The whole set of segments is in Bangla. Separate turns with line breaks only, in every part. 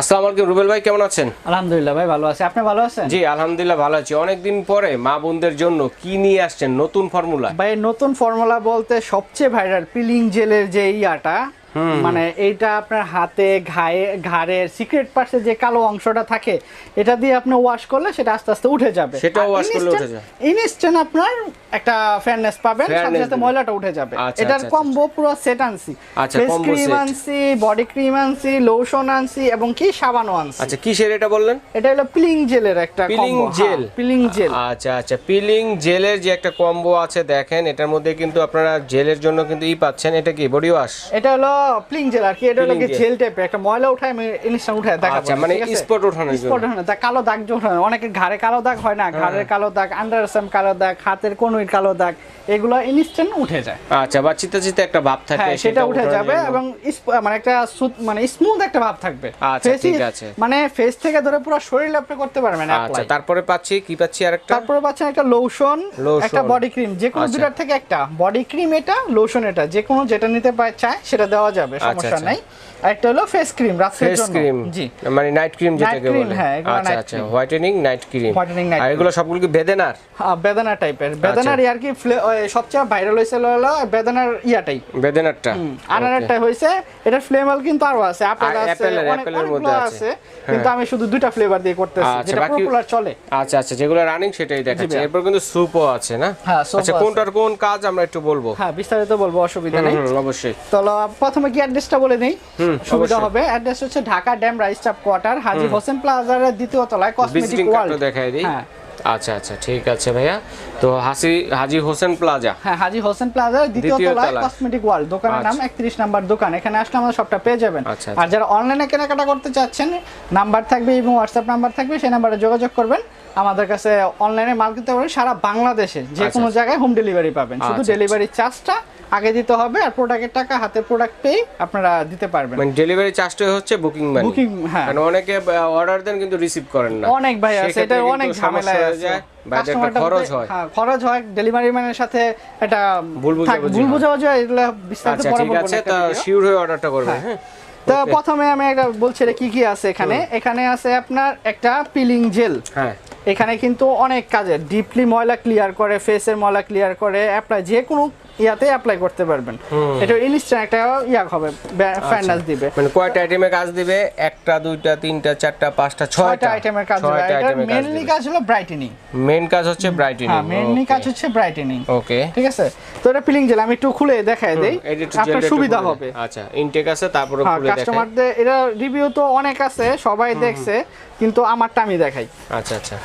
আসসালামু আলাইকুম রুবেল ভাই কেমন আছেন?
আলহামদুলিল্লাহ ভাই ভালো আছি। আপনি ভালো আছেন?
জি আলহামদুলিল্লাহ ভালো আছি। অনেকদিন পরে মা বোনদের জন্য কি নিয়ে আসছেন? নতুন ফর্মুলা?
ভাই নতুন ফর্মুলা বলতে সবচেয়ে ভাইরাল পিলিং জেলের যে ইয়াটা মানে এইটা আপনার হাতে ঘায়ে ঘাড়ের সিক্রেট পার্টসে যে কালো অংশটা থাকে এটা দিয়ে আপনি ওয়াশ করলে সেটা আস্তে আস্তে উঠে যাবে।
সেটাও wash করলে উঠে যায়।
ইনস্ট্যান্ট আপনার একটা ফেয়ারনেস পাবেন সাথে সাথে ময়লাটা উঠে যাবে।
আচ্ছা,
এটার
আচ্ছা,
কম্বো পুরো সেট আনছি।
আচ্ছা,
ফেস ক্রিম আনছি বডি ক্রিম আনছি লোশন আনছি এবং কি সাবানও আনছি।
আচ্ছা কিসের এটা বললেন?
এটা হলো পিলিং জেলের একটা
পিলিং জেল
পিলিং জেল
আচ্ছা আচ্ছা পিলিং জেলের যে একটা কম্বো আছে দেখেন এটার মধ্যে কিন্তু আপনারা জেলের জন্য কিন্তু ই পাচ্ছেন এটা কি? বডি ওয়াশ
এটা হলো প্লিং জেল আর কি এটা
Peeling
জেল টাইপের একটা ময়লা উঠায় আমি ইনস্ট্যান্ট উঠায় দেখাবো।
আচ্ছা মানে স্পট ওঠানোর জন্য।
স্পট হয় না কালো দাগ যে ওঠানো অনেকের ঘাড়ে কালো দাগ হয় না
হ্যাঁ।
ঘাড়ের কালো দাগ আন্ডার কালো দাগ হাতের কনুইর কালো দাগ এগুলো ইনস্ট্যান্ট উঠে যায়।
আচ্ছা বা চিতা চিতা একটা ভাব থাকে
হ্যাঁ সেটা উঠে যাবে এবং মানে একটা সুত- মানে স্মুথ একটা ভাব থাকবে।
আচ্ছা, ঠিক আছে।
মানে ফেস থেকে ধরে পুরো শরীর আপনি করতে পারবেন
আচ্ছা তারপরে পাচ্ছি কি পাচ্ছি আরেকটা?
তারপরে পাচ্ছেন একটা লোশন একটা বডি ক্রিম যে কোনো
আচ্ছা।
দুটার থেকে একটা। বডি ক্রিম এটা লোশন এটা যে কোনো যেটা নিতে চায় সেটা দেওয়া যাবে সমস্যা
আচ্ছা।
নাই। আর একটা হলো ফেস ক্রিম রাতের জন্য।
ক্রিম
জি।
মানে নাইট ক্রিম যেটাকে বলে।
হ্যাঁ,
আচ্ছা আচ্ছা whitening night cream
Whitening night
আর এগুলো সবগুলো কি বেদেনার?
হ্যাঁ, বেদানা টাইপের বেদানার আর কি সবচেয়ে ভাইরাল হয়েছে হলো বেদানার ইয়াটাই।
বেদেনারটা।
আনারটা হয়েছে এটা ফ্লেভার কিন্তু আরও আছে আপেল আছে অনেকগুলো
মধ্যে আছে।
আছে কিন্তু আমি শুধু দুইটা ফ্লেভার দিয়ে করতেছি
আচ্ছা,
যেটা পপুলার চলে।
আচ্ছা আচ্ছা যেগুলো রানিং সেটাই দেখাচ্ছে। এরপর কিন্তু স্যুপও আছে না?
হ্যাঁ,
আচ্ছা কোনটার কোন কাজ আমরা একটু বলব?
হ্যাঁ বিস্তারিত বলব অসুবিধা নেই।
অবশ্যই।
চলো প্রথমে কি অ্যাড্রেসটা বলে নেই সুবিধা হবে। অ্যাড্রেস হচ্ছে ঢাকা ড্যাম রাইস চাপ কোয়ার্টার হাজি হোসেন প্লাজার দ্বিতীয় তলায় কসমেটিক ওয়ার্ল্ড
দেখাই দিই।
হ্যাঁ।
আচ্ছা আচ্ছা ঠিক আছে ভাইয়া। তো হাসি হাজি হোসেন প্লাজা
হ্যাঁ হাজি হোসেন প্লাজার দ্বিতীয় তলায়। কসমেটিক ওয়ার্ল্ড দোকানের নাম
আচ্ছা।
একত্রিশ নাম্বার দোকান। এখানে আসলে আমাদের সবটা পেয়ে যাবেন।
আচ্ছা,
আর যারা অনলাইনে কেনাকাটা করতে চাচ্ছেন নাম্বার থাকবে এবং হোয়াটসঅ্যাপ নাম্বার থাকবে সেই নাম্বারে যোগাযোগ করবেন। আমাদের কাছে অনলাইনে মাল কিনতে পারবেন। সারা বাংলাদেশে যে
আচ্ছা,
কোনো
আচ্ছা।
জায়গায় হোম ডেলিভারি পাবেন। শুধু
আচ্ছা,
ডেলিভারি চার্জটা আগে দিতে হবে আর প্রোডাক্টের টাকা হাতে প্রোডাক্ট পেয়ে আপনারা দিতে পারবেন।
মানে ডেলিভারি চার্জটা হচ্ছে বুকিং মানি
বুকিং হ্যাঁ।
মানে অনেকে অর্ডার দেন কিন্তু রিসিভ করেন না।
অনেক ভাই আছে এটা অনেক ঝামেলা
হয়ে
আছে।
যায় বা এটা একটা
কাস্টমারটা
খরচ হয়।
হ্যাঁ খরচ হয় ডেলিভারি ম্যানের সাথে এটা
ভুল বোঝাবুঝি হয়।
এগুলো বিস্তারিত
আচ্ছা
পরে
ঠিক আছে তা শিওর হয়ে অর্ডারটা করবেন হ্যাঁ।
তো প্রথমে আমি একটা বলছি কি কি আছে এখানে। এখানে আছে আপনার একটা পিলিং জেল
হ্যাঁ।
এখানে কিন্তু অনেক কাজে ডিপলি ময়লা ক্লিয়ার করে ফেসের ময়লা ক্লিয়ার করে অ্যাপ্লাই যে কোনো ইয়াতে অ্যাপ্লাই করতে পারবেন। এটা ইনস্ট্যান্ট একটা ইয়া হবে ফ্যান্ডাস দিবে।
মানে কয়টা আইটেমে কাজ দিবে? একটা দুইটা তিনটা চারটা পাঁচটা
ছয়টা। আইটেমের কাজ দিবে। এটা মেইনলি কাজ হলো ব্রাইটেনিং
মেন কাজ হচ্ছে ব্রাইটেনিং
হ্যাঁ মেইনলি কাজ হচ্ছে ব্রাইটেনিং
ওকে
ঠিক আছে? তো এটা পিলিং জেল আমি একটু খুলে দেখাই দেই। আপনার সুবিধা হবে।
আচ্ছা ইনটেক আছে তারপরে
হ্যাঁ
খুলে দেখাই।
কাস্টমারদের এটা রিভিউ তো অনেক আছে সবাই দেখছে কিন্তু আমারটা আমি দেখাই।
আচ্ছা আচ্ছা।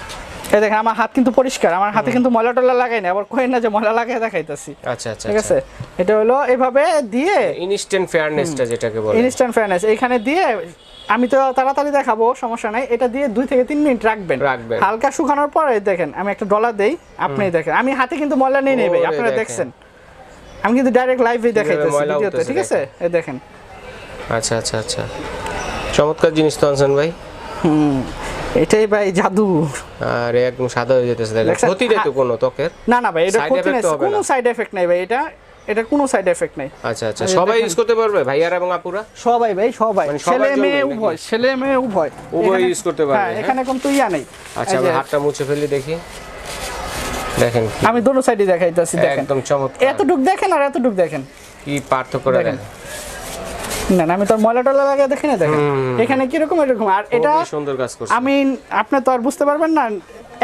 এই দেখেন আমার হাত কিন্তু পরিষ্কার আমার হাতে কিন্তু ময়লা টলা লাগাই না আবার কই না যে ময়লা লাগাই দেখাইতাছি।
আচ্ছা আচ্ছা
ঠিক আছে? এটা হলো এভাবে দিয়ে
ইনস্ট্যান্ট ফেয়ারনেসটা যেটাকে বলে।
ইনস্ট্যান্ট ফেয়ারনেস এখানে দিয়ে আমি তো তাড়াতাড়ি দেখাবো সমস্যা নাই। এটা দিয়ে দুই থেকে তিন মিনিট রাখবেন।
রাখবেন।
হালকা শুকানোর পরে দেখেন আমি একটা ডলার দেই আপনি দেখেন। আমি হাতে কিন্তু ময়লা নেই ভাই আপনারা দেখছেন। আমি কিন্তু ডাইরেক্ট লাইভে দেখাইতেছি ভিডিওতে ঠিক আছে? এই দেখেন।
আচ্ছা আচ্ছা আচ্ছা। চমৎকার জিনিস তো আনছেন ভাই।
হুম। এটাই ভাই জাদু।
আর একদম সাদা হয়ে যেতেছে? ক্ষতি রে তো কোনো ত্বকের।
না না ভাই এটা ক্ষতি নাই কোনো সাইড এফেক্ট নাই ভাই এটা এটা কোনো সাইড এফেক্ট নাই।
আচ্ছা আচ্ছা। সবাই ইউজ করতে পারবে ভাইয়ারা এবং আপুরা?
সবাই ভাই সবাই।
মানে
ছেলে মেয়ে? উভয় ছেলে মেয়ে উভয়।
উভয় ইউজ করতে পারবে,
হ্যাঁ
হ্যাঁ?
এখানে কিন্তু ইয়া নেই।
আচ্ছা আমি হাতটা মুছে ফেলি দেখি। দেখেন
আমি দোনো সাইডে দেখাইতাছি দেখেন।
একদম চমৎকার।
এতটুক দেখেন আর এতটুক দেখেন।
কি পার্থক্য
দেখেন। না আমি তো ময়লা টলা লাগিয়ে দেখি না দেখেন। এখানে কীরকম এরকম? আর এটা
সুন্দর কাজ করছে।
আমি আপনি তো আর বুঝতে পারবেন না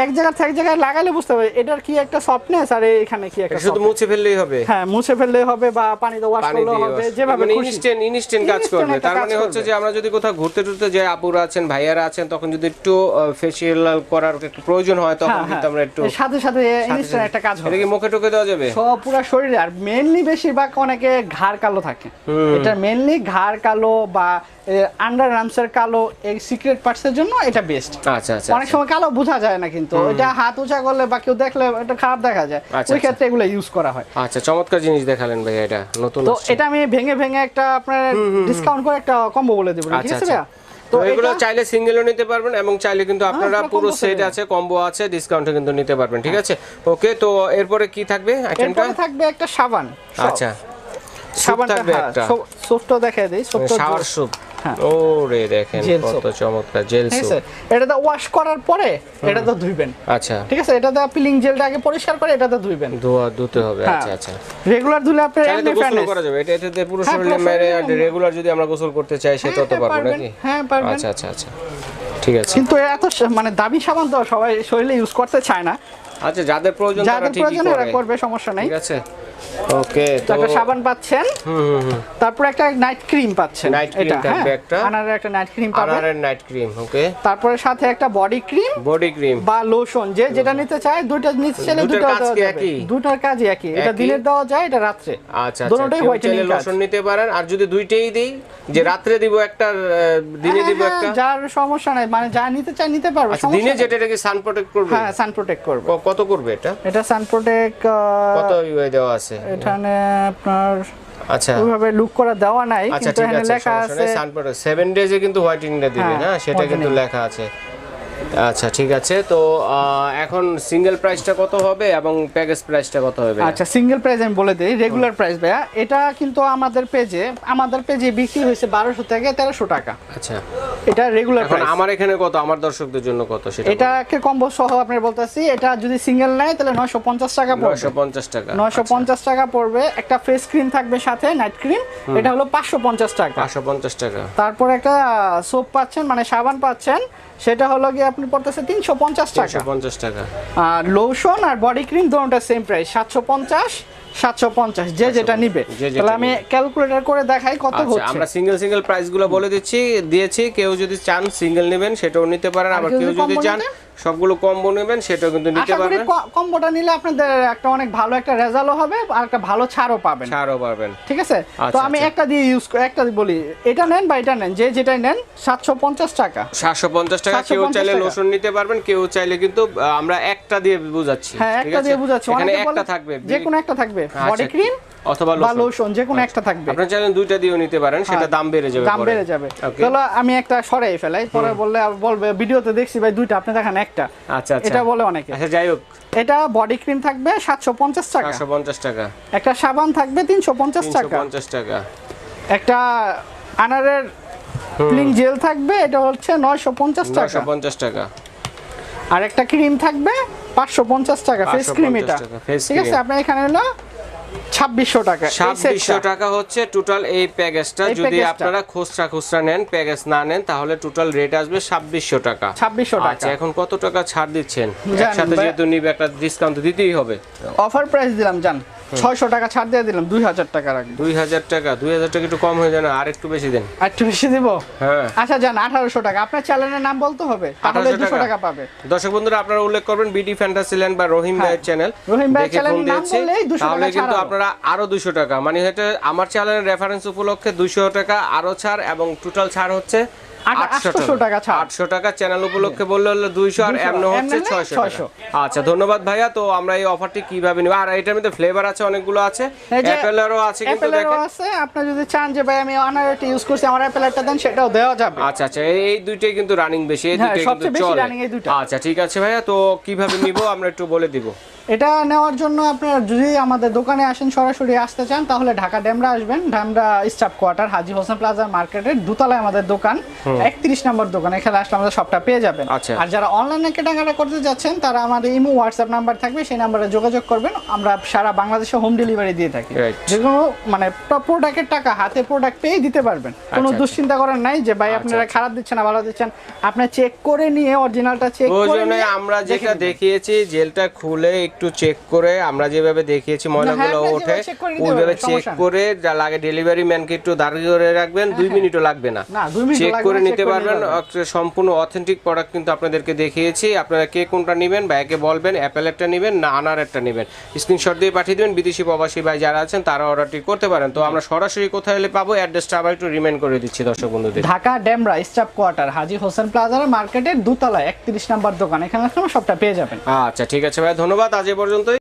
এক জায়গা থেকে এক জায়গায় লাগালে বুঝতে পারবে এটার কি একটা সফটনেস আর এখানে কি একটা
শুধু মুছে ফেললেই হবে?
হ্যাঁ মুছে ফেললে হবে বা পানিতে ওয়াশ করলেও হবে যেভাবে
মানে
খুশি।
ইনস্ট্যান্ট ইনস্ট্যান্ট কাজ করবে। তার মানে হচ্ছে যে আমরা যদি কোথাও ঘুরতে টুরতে যে আপুরা আছেন ভাইয়ারা আছেন তখন যদি একটু ফেসিয়াল করার একটু প্রয়োজন হয় তখন
হ্যাঁ,
কিন্তু
হ্যাঁ।
আমরা একটু
সাথে সাথে ইনস্ট্যান্ট একটা কাজ হবে
এটা কি মুখে টুকে দেওয়া যাবে?
সব পুরো শরীরে আর মেনলি বেশিরভাগ অনেকে ঘাড় কালো থাকে। এটা মেইনলি ঘাড় কালো বা আন্ডার আর্মসের কালো এই সিক্রেট পার্টসের জন্য এটা বেস্ট
আচ্ছা আচ্ছা
অনেক সময় কালো বোঝা যায় না কিন্তু। এটা হাত উঁচা করলে বা কেউ দেখলে এটা খারাপ দেখা যায়।
আচ্ছা,
ওই
আচ্ছা।
ক্ষেত্রে এগুলো ইউজ করা হয়।
আচ্ছা চমৎকার জিনিস দেখালেন ভাই এটা নতুন
তো এটা আমি ভেঙে ভেঙে একটা আপনার ডিসকাউন্ট করে একটা কম্বো বলে দেবো। ঠিক
আচ্ছা
আছে
আচ্ছা।
ভাইয়া?
তো এগুলো চাইলে সিঙ্গেলও নিতে পারবেন এবং চাইলে কিন্তু আপনারা
পুরো
সেট আছে কম্বো আছে ডিসকাউন্টে কিন্তু নিতে পারবেন ঠিক আছে? ওকে তো এরপরে কি থাকবে আইটেমটা
থাকবে একটা সাবান
আচ্ছা।
সাবানটা
থাকবে
হ্যাঁ,
একটা।
সোপটা দেখাই দেই সোপটা
শাওয়ার স্যুপ
হ্যাঁ।
ও রে দেখেন কত চমৎকার জেল সোপ।
এটাতে ওয়াশ করার পরে এটাতে ধুইবেন।
আচ্ছা।
ঠিক আছে? এটাতে পিলিং জেলটা আগে পরিষ্কার করে এটাতে ধুইবেন।
ধোয়া ধুতে হবে
হ্যাঁ।
আচ্ছা আচ্ছা।
রেগুলার ধুলে এমনি ফ্যানেস
করা যাবে। এটা এটাতে পুরো
হ্যাঁ,
শরীরে মেরে
শরীরে
রেগুলার যদি আমরা গোসল করতে চাই সেটাও তো পারব নাকি?
হ্যাঁ, পারবেন।
আচ্ছা আচ্ছা আচ্ছা। ঠিক আছে।
কিন্তু এত মানে দামি সাবান তো সবাই শরীরে ইউজ করতে চায় না।
আচ্ছা যাদের প্রয়োজন তারা ঠিকই
করবে সমস্যা নাই।
ঠিক আছে। ওকে
তো একটা সাবান পাচ্ছেন।
হুম হুম হুম।
তারপর একটা নাইট ক্রিম পাচ্ছেন।
Cream
এটা
থাকবে
হ্যাঁ?
একটা।
আনারের একটা নাইট ক্রিম পাবেন।
আনারের নাইট ক্রিম ওকে
তারপরে সাথে একটা বডি ক্রিম
বডি ক্রিম
বা লোশন যে যেটা নিতে চায় নিতে চাইলে দুটো দেওয়া
একই?
দুটোর কাজই একই। এটা দেওয়া যায় এটা রাত্রে।
আচ্ছা আচ্ছা।
দুটোটাই হোয়াইটেনিং কাজ।
লোশন নিতে পারেন। আর যদি দুইটাই দিই যে দিব একটা দিনে দিব
হ্যাঁ,
একটা?
যার সমস্যা নাই। মানে যা নিতে চায় নিতে পারবে।
আচ্ছা দিনে যেটা এটাকে সান প্রোটেক্ট করবে?
হ্যাঁ সান প্রোটেক্ট করবে
কত করবে এটা?
এটা সান প্রোটেক্ট
কত ইয়ে দেওয়া আছে?
এখানে আপনার
আচ্ছা।
ওইভাবে লুক করা দেওয়া নাই
আচ্ছা
কিন্তু এখানে লেখা আছে
নেই 7 ডেজে কিন্তু হোয়াইটেনিংটা দিবে
হ্যাঁ,
না? সেটা কিন্তু লেখা আছে। আচ্ছা ঠিক আছে। তো এখন সিঙ্গেল প্রাইসটা কত হবে এবং প্যাকেজ প্রাইসটা কত হবে?
আচ্ছা সিঙ্গেল প্রাইস আমি বলে দিই রেগুলার প্রাইস ভাইয়া। এটা কিন্তু আমাদের পেজে আমাদের পেজে বিক্রি হয়েছে বারোশো থেকে তেরোশো টাকা।
আচ্ছা।
এটা রেগুলার প্রাইস
আমার এখানে কত? আমার দর্শকদের জন্য কত সেটা
এটা একটা কম্বো সহ আপনার বলতেছি। এটা যদি সিঙ্গেল নেয় তাহলে নয়শো পঞ্চাশ টাকা পড়বে।
950 টাকা।
নয়শো পঞ্চাশ টাকা পড়বে। একটা ফেস ক্রিম থাকবে সাথে নাইট ক্রিম এটা হলো পাঁচশো পঞ্চাশ টাকা।
550 টাকা।
তারপর একটা সোপ পাচ্ছেন মানে সাবান পাচ্ছেন। সেটা হলো গিয়ে আপনি পড়তেছে তিনশো পঞ্চাশ টাকা।
350 টাকা।
আর লোশন আর বডি ক্রিম দুটোটা সেম প্রাইস সাতশো পঞ্চাশ সাতশো পঞ্চাশ যে যেটা নিবে। তাহলে আমি ক্যালকুলেটর করে দেখাই কত
আচ্ছা
হচ্ছে।
আমরা সিঙ্গেল সিঙ্গেল প্রাইসগুলো বলে দিচ্ছি দিয়েছি কেউ যদি চান সিঙ্গেল নেবেন সেটাও নিতে পারেন আবার
কেউ যদি
চান? সবগুলো কম্বো নেবেন সেটাও কিন্তু নিতে পারবেন।
কম্বোটা নিলে আপনাদের একটা অনেক ভালো একটা রেজাল্টও হবে আর একটা ভালো ছাড়ও পাবেন।
ছাড়ও পারবেন
ঠিক আছে? তো
আচ্ছা,
আমি
আচ্ছা।
একটা দিয়ে ইউজ একটা বলি এটা নেন বা এটা নেন যে যেটাই নেন সাতশো পঞ্চাশ টাকা।
সাতশো পঞ্চাশ টাকা কেউ চাইলে। লোশন নিতে পারবেন কেউ চাইলে কিন্তু আমরা একটা দিয়ে বুঝাচ্ছি
হ্যাঁ একটা দিয়ে বুঝাচ্ছি।
এখানে একটা থাকবে
যে কোনো একটা থাকবে।
আচ্ছা,
বডি ক্রিম
অথবা লোশন
যে কোনো একটা থাকবে।
আপনার চাইলে দুইটা দিয়েও নিতে পারেন সেটা
হ্যাঁ,
দাম বেড়ে যাবে
দাম বেড়ে যাবে? তাহলে আমি একটা সরাই ফেলাই পরে বললে বলবে ভিডিওতে দেখছি ভাই দুইটা আপনি দেখেন একটা।
আচ্ছা আচ্ছা।
এটা বলে অনেকে।
আচ্ছা যাই হোক।
এটা বডি ক্রিম থাকবে সাতশো পঞ্চাশ টাকা।
চারশো পঞ্চাশ টাকা।
একটা সাবান থাকবে তিনশো পঞ্চাশ
তিনশো
টাকা
পঞ্চাশ টাকা।
একটা আনারের ক্লিং জেল থাকবে এটা হচ্ছে নয়শো পঞ্চাশ টাকা।
নশো পঞ্চাশ টাকা।
আর একটা ক্রিম থাকবে পাঁচশো পঞ্চাশ টাকা ফেস
550
ক্রিম এটা। ঠিক আছে। আপনার এখানে হলো ছাব্বিশশো টাকা।
হচ্ছে টোটাল এই প্যাকেজটা যদি আপনারা খুচরা খুচরা নেন প্যাকেজ না নেন তাহলে টোটাল রেট আসবে ছাব্বিশশো টাকা।
ছাব্বিশশো টাকা।
আচ্ছা এখন কত টাকা ছাড় দিচ্ছেন?
জান,
একসাথে যেহেতু নিবে একটা ডিসকাউন্ট দিতেই হবে।
অফার প্রাইস দিলাম জান। ছয়শো টাকা ছাড় দিয়ে দিলাম দুই হাজার টাকা রাখব।
দুই হাজার টাকা দুই হাজার টাকা একটু কম হয়ে যায় না আর একটু বেশি দেন।
আর একটু বেশি দিব?
হ্যাঁ।
আচ্ছা জান আঠারোশো টাকা। আপনার চ্যানেলের নাম বলতে হবে তাহলে দুশো
টাকা।
পাবে।
দর্শক বন্ধুরা আপনারা উল্লেখ করবেন বিডি ফ্যান্টাসিল্যান্ড বা রহিম
হ্যাঁ।
ভাইয়ের চ্যানেল
রহিম ভাইয়ের
ফোন
নাম বললেই 200
তাহলে
টাকা
কিন্তু আপনারা আরও দুশো টাকা। মানে হচ্ছে আমার চ্যানেলের রেফারেন্স উপলক্ষে দুশো টাকা আরও ছাড় এবং টোটাল ছাড় হচ্ছে
800 টাকা। ছাড়।
আটশো টাকা চ্যানেল উপলক্ষে বললে হলো দুইশো আর এমন হচ্ছে
600
আচ্ছা ধন্যবাদ ভাইয়া। তো আমরা এই অফারটি কীভাবে নিব? আর এটার মধ্যে ফ্লেভার আছে অনেকগুলো আছে। অ্যাপেলেরও আছে কিন্তু
অ্যাপেলেরও আছে। আপনি যদি চান যে ভাই আমি অনারটা ইউজ করছি আমার অ্যাপেলেরটা দেন সেটাও দেওয়া যাবে।
আচ্ছা আচ্ছা এই দুইটাই কিন্তু রানিং বেশি এই
হ্যাঁ,
দুইটাই কিন্তু চলে। আচ্ছা ঠিক আছে ভাইয়া। তো কীভাবে নিব আমরা একটু বলে দিব।
এটা নেওয়ার জন্য আপনারা যদি আমাদের দোকানে আসেন সরাসরি আসতে চান তাহলে ঢাকা ড্যামরা আসবেন। Demra staff quarter Haji Hossain plaza মার্কেটের দোতলায় আমাদের দোকান। একত্রিশ নম্বর দোকান এখানে আসলে আমাদের সবটা পেয়ে যাবেন।
আচ্ছা।
আর যারা অনলাইনে কেনাকাটা করতে যাচ্ছেন তারা আমাদের ইমো হোয়াটসঅ্যাপ নাম্বার থাকবে সেই নাম্বারে যোগাযোগ করবেন। আমরা সারা বাংলাদেশে হোম ডেলিভারি দিয়ে থাকি. যে কোনো মানে প্রোডাক্টের টাকা হাতে প্রোডাক্ট পেয়ে দিতে পারবেন। কোনো
আচ্ছা।
দুশ্চিন্তা করার নাই যে ভাই আপনারা খারাপ দিচ্ছেন না ভালো দিচ্ছেন। আপনি চেক করে নিয়ে অরিজিনালটা চেক করে
আমরা যেটা দেখিয়েছি জেলটা খুলে একটু চেক করে আমরা যেভাবে দেখিয়েছি ময়লাগুলো
হ্যাঁ,
ওঠে ওইভাবে চেক করে যা লাগে ডেলিভারি ম্যানকে একটু দাঁড়িয়ে করে রাখবেন দুই মিনিটও লাগবে না। চেক করে নিতে পারবেন সম্পূর্ণ অথেন্টিক প্রোডাক্ট কিন্তু আপনাদেরকে দেখিয়েছি। আপনারা কে কোনটা নেবেন বা একে বলবেন অ্যাপেল একটা নেবেন না আনার একটা নেবেন। স্ক্রিনশট দিয়ে পাঠিয়ে দেবেন বিদেশি প্রবাসী ভাই যারা আছেন তারা অর্ডারটি করতে পারেন। তো আমরা সরাসরি কোথায় এলে পাবো? অ্যাড্রেসটা আবার একটু রিমাইন্ড করে দিচ্ছি দর্শক বন্ধুদের।
ঢাকা ড্যামরা স্টাফ কোয়ার্টার হাজি হোসেন প্লাজার মার্কেটের দুতলায় একত্রিশ নাম্বার দোকান। এখানে সবটা পেয়ে যাবেন।
আচ্ছা ঠিক আছে ভাই ধন্যবাদ। আজ এ পর্যন্তই।